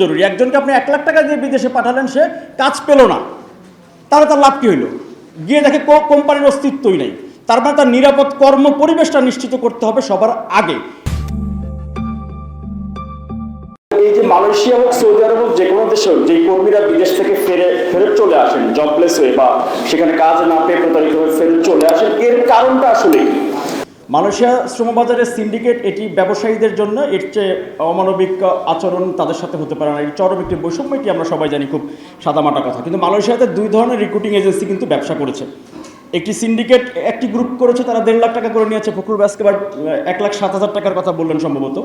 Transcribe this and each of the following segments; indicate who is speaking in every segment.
Speaker 1: জরুরি। একজনকে আপনি এক লাখ টাকা দিয়ে বিদেশে পাঠালেন, সে কাজ পেল না। তাহলে তার লাভ কি হইল? গিয়ে দেখে কোম্পানির অস্তিত্বই নেই। তার মানে তার নিরাপদ কর্ম পরিবেশটা নিশ্চিত করতে হবে সবার আগে। এই যে মালয়েশিয়া হোক, সৌদি আরব হোক যে কোনো দেশে হোক যে কর্মীরা বিদেশ থেকে ফেরে ফেরত চলে আসেন জবলেস হয়ে বা সেখানে কাজ না পেয়ে প্রতারিত হয়ে ফেরত চলে আসেন, এর কারণটা আসলে? মালয়েশিয়া শ্রমবাজারের সিন্ডিকেট এটি ব্যবসায়ীদের জন্য এর চেয়ে অমানবিক আচরণ তাদের সাথে হতে পারে না। এই চরম একটি বৈষম্য এটি আমরা সবাই জানি খুব সাদামাটা কথা। কিন্তু মালয়েশিয়াতে দুই ধরনের রিক্রুটিং এজেন্সি কিন্তু ব্যবসা করেছে। একটি সিন্ডিকেট একটি গ্রুপ করেছে, তারা দেড় লাখ টাকা করে নিয়েছে ফখরুল এবার এক লাখ সাত হাজার টাকার কথা বললেন সম্ভবত।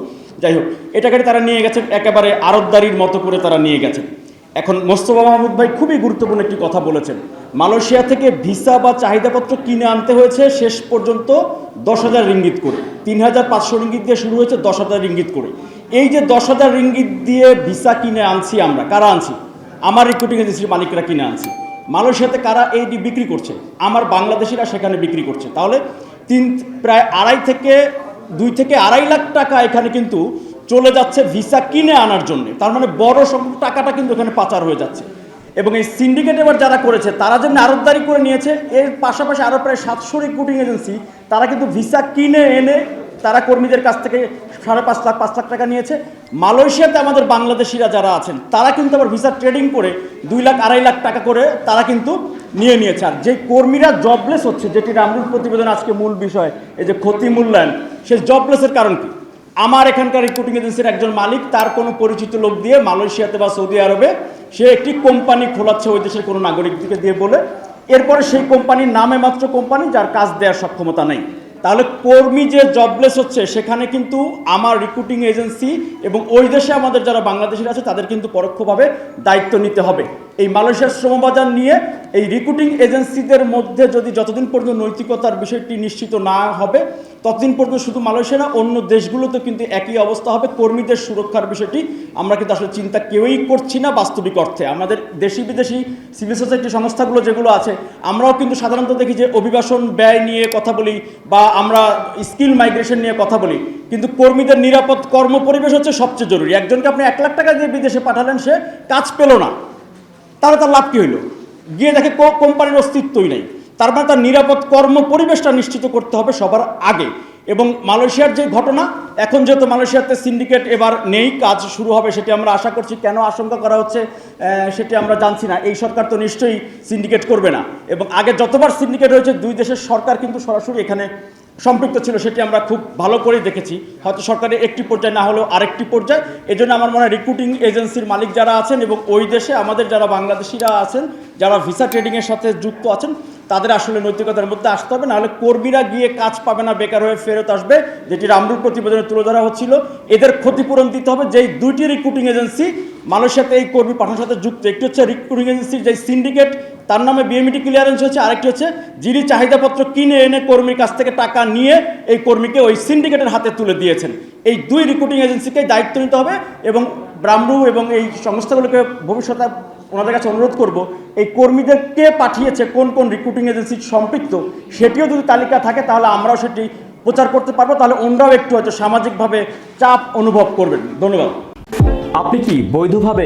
Speaker 1: যাই হোক এটাকে তারা নিয়ে গেছেন, একেবারে আরতদারির মতো করে তারা নিয়ে গেছেন। এখন মোস্তফা মাহমুদ ভাই খুবই গুরুত্বপূর্ণ একটি কথা বলেছেন। মালয়েশিয়া থেকে ভিসা বা চাহিদাপত্র কিনে আনতে হয়েছে শেষ পর্যন্ত দশ হাজার রিঙ্গিত করে। তিন হাজার পাঁচশো রিঙ্গিত দিয়ে শুরু হয়েছে দশ হাজার রিঙ্গিত করে। এই যে দশ হাজার রিঙ্গিত দিয়ে ভিসা কিনে আনছি আমরা, কারা আনছি? আমার রিক্রুটিং এজেন্সির মালিকরা কিনে আনছি। মালয়েশিয়াতে কারা এইটি বিক্রি করছে? আমার বাংলাদেশিরা সেখানে বিক্রি করছে। তাহলে তিন, প্রায় আড়াই থেকে দুই থেকে আড়াই লাখ টাকা এখানে কিন্তু চলে যাচ্ছে ভিসা কিনে আনার জন্য। তার মানে বড় টাকাটা কিন্তু এখানে পাচার হয়ে যাচ্ছে। এবং এই সিন্ডিকেট এবার যারা করেছে, তারা যেমনি আরতদারি করে নিয়েছে, এর পাশাপাশি আরও প্রায় সাতশো রিক্রুটিং এজেন্সি তারা কিন্তু ভিসা কিনে এনে তারা কর্মীদের কাছ থেকে সাড়ে পাঁচ লাখ পাঁচ লাখ টাকা নিয়েছে। মালয়েশিয়াতে আমাদের বাংলাদেশিরা যারা আছেন, তারা কিন্তু আবার ভিসা ট্রেডিং করে দুই লাখ, আড়াই লাখ টাকা করে তারা কিন্তু নিয়ে নিয়েছে। আর যে কর্মীরা জবলেস হচ্ছে, যেটি রামরুল প্রতিবেদন আজকে মূল বিষয়, এই যে ক্ষতি মূল্যায়ন সেই জবলেসের কারণ কি? আমার এখানকার রিক্রুটিং এজেন্সির একজন মালিক, তার কোনো পরিচিত লোক দিয়ে মালয়েশিয়াতে বা সৌদি আরবে সে একটি কোম্পানি খোলাচ্ছে ওই দেশের কোনো নাগরিককে দিয়ে বলে। এরপরে সেই কোম্পানির নামে মাত্র কোম্পানি যার কাজ দেওয়ার সক্ষমতা নেই। তাহলে কর্মী যে জবলেস হচ্ছে, সেখানে কিন্তু আমার রিক্রুটিং এজেন্সি এবং ওই দেশে আমাদের যারা বাংলাদেশিরা আছে, তাদের কিন্তু পরোক্ষভাবে দায়িত্ব নিতে হবে। এই মালয়েশিয়ার শ্রমবাজার নিয়ে এই রিক্রুটিং এজেন্সিদের মধ্যে যদি যতদিন পর্যন্ত নৈতিকতার বিষয়টি নিশ্চিত না হবে, ততদিন পর্যন্ত শুধু মালয়েশিয়া না, অন্য দেশগুলোতে কিন্তু একই অবস্থা হবে। কর্মীদের সুরক্ষার বিষয়টি আমরা কিন্তু আসলে চিন্তা কেউই করছি না বাস্তবিক অর্থে। আমাদের দেশি বিদেশি সিভিল সোসাইটি সংস্থাগুলো যেগুলো আছে, আমরাও কিন্তু সাধারণত দেখি যে অভিবাসন ব্যয় নিয়ে কথা বলি বা আমরা স্কিল মাইগ্রেশন নিয়ে কথা বলি। কিন্তু কর্মীদের নিরাপদ কর্ম পরিবেশ হচ্ছে সবচেয়ে জরুরি। একজনকে আপনি এক লাখ টাকা দিয়ে বিদেশে পাঠালেন, সে কাজ পেল না। তাহলে তার লাভ কি হইল? গিয়ে দেখে কোম্পানির অস্তিত্বই নেই। তার মানে তার নিরাপদ কর্ম পরিবেশটা নিশ্চিত করতে হবে সবার আগে। এবং মালয়েশিয়ার যে ঘটনা, এখন যেহেতু মালয়েশিয়াতে সিন্ডিকেট এবার নেই, কাজ শুরু হবে সেটি আমরা আশা করছি। কেন আশঙ্কা করা হচ্ছে সেটি আমরা জানছি না। এই সরকার তো নিশ্চয়ই সিন্ডিকেট করবে না। এবং আগে যতবার সিন্ডিকেট হয়েছে, দুই দেশের সরকার কিন্তু সরাসরি এখানে সম্পৃক্ত ছিল সেটি আমরা খুব ভালো করেই দেখেছি। হয়তো সরকারের একটি পর্যায়ে না হলেও আরেকটি পর্যায়ে। এজন্য আমার মনে হয় রিক্রুটিং এজেন্সির মালিক যারা আছেন এবং ওই দেশে আমাদের যারা বাংলাদেশিরা আছেন, যারা ভিসা ট্রেডিংয়ের সাথে যুক্ত আছেন, তাদের আসলে নৈতিকতার মধ্যে আসতে হবে। নাহলে কর্মীরা গিয়ে কাজ পাবে না, বেকার হয়ে ফেরত আসবে, যেটি রামরুল প্রতিবেদনে তুলে ধরা হচ্ছিল। এদের ক্ষতিপূরণ দিতে হবে। যেই দুইটি রিক্রুটিং এজেন্সি মানুষের সাথে এই কর্মী পাঠানোর সাথে যুক্ত, একটি হচ্ছে রিক্রুটিং এজেন্সির যে সিন্ডিকেট তার নামে বিএমইটি ক্লিয়ারেন্স হচ্ছে আরেকটি হচ্ছে যিনি চাহিদাপত্র কিনে এনে কর্মীর কাছ থেকে টাকা নিয়ে এই কর্মীকে ওই সিন্ডিকেটের হাতে তুলে দিয়েছেন। এই দুই রিক্রুটিং এজেন্সিকে দায়িত্ব নিতে হবে এবং ব্রাহ্মু এবং এই সংস্থাগুলোকে ভবিষ্যতে ওনাদের কাছে অনুরোধ করব, এই কর্মীদের কে পাঠিয়েছে, কোন কোন রিক্রুটিং এজেন্সি সম্পৃক্ত, সেটিও যদি তালিকা থাকে তাহলে আমরাও সেটি প্রচার করতে পারব। তাহলে অন্যরাও একটু হয়তো সামাজিকভাবে চাপ অনুভব করবেন। ধন্যবাদ।
Speaker 2: আপনি কি বৈধভাবে